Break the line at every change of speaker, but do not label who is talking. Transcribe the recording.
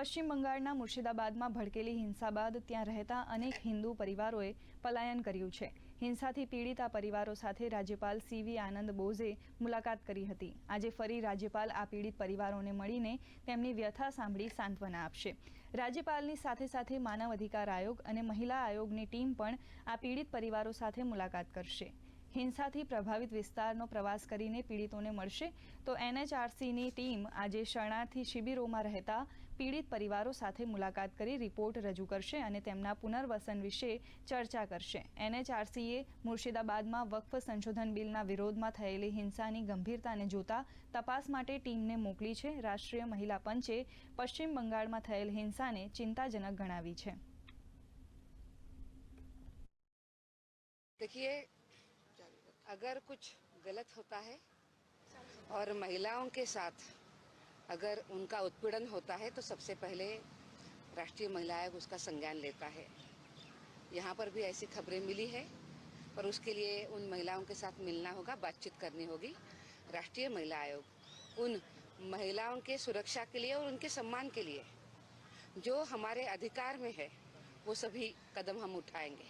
પશ્ચિમ બંગાળના મુર્શિદાબાદમાં ભડકેલી હિંસા બાદ ત્યાં રહેતા અનેક હિન્દુ પરિવારોએ પલાયન કર્યું છે. હિંસાથી પીડિત આ પરિવારો સાથે રાજ્યપાલ સીવી આનંદ બોઝે મુલાકાત કરી હતી. આજે ફરી રાજ્યપાલ આ પીડિત પરિવારોને મળીને તેમની વ્યથા સાંભળી સાંત્વના આપશે. રાજ્યપાલની સાથે સાથે માનવ અધિકાર આયોગ અને મહિલા આયોગની ટીમ પણ આ પીડિત પરિવારો સાથે મુલાકાત કરશે. હિંસાથી પ્રભાવિત વિસ્તારનો પ્રવાસ કરીને પીડિતોને મળશે તો એનએચઆરસીની ટીમ આજે શરણાર્થી શિબિરોમાં રહેતા પીડિત પરિવારો સાથે મુલાકાત કરી રિપોર્ટ રજૂ કરશે અને તેમના પુનર્વસન વિશે ચર્ચા કરશે એનએચઆરસીએ મુર્શિદાબાદમાં વક્ફ સંશોધન બિલના વિરોધમાં થયેલી હિંસાની ગંભીરતાને જોતા તપાસ માટે ટીમને મોકલી છે રાષ્ટ્રીય મહિલા પંચે પશ્ચિમ બંગાળમાં થયેલ હિંસાને ચિંતાજનક ગણાવી છે
देखिए अगर कुछ गलत होता है और महिलाओं के साथ अगर उनका उत्पीड़न होता है तो सबसे पहले राष्ट्रीय महिला आयोग उसका संज्ञान लेता है। यहाँ पर भी ऐसी खबरें मिली है, पर उसके लिए उन महिलाओं के साथ मिलना होगा, बातचीत करनी होगी। राष्ट्रीय महिला आयोग उन महिलाओं के सुरक्षा के लिए और उनके सम्मान के लिए जो हमारे अधिकार में है, वो सभी कदम हम उठाएँगे।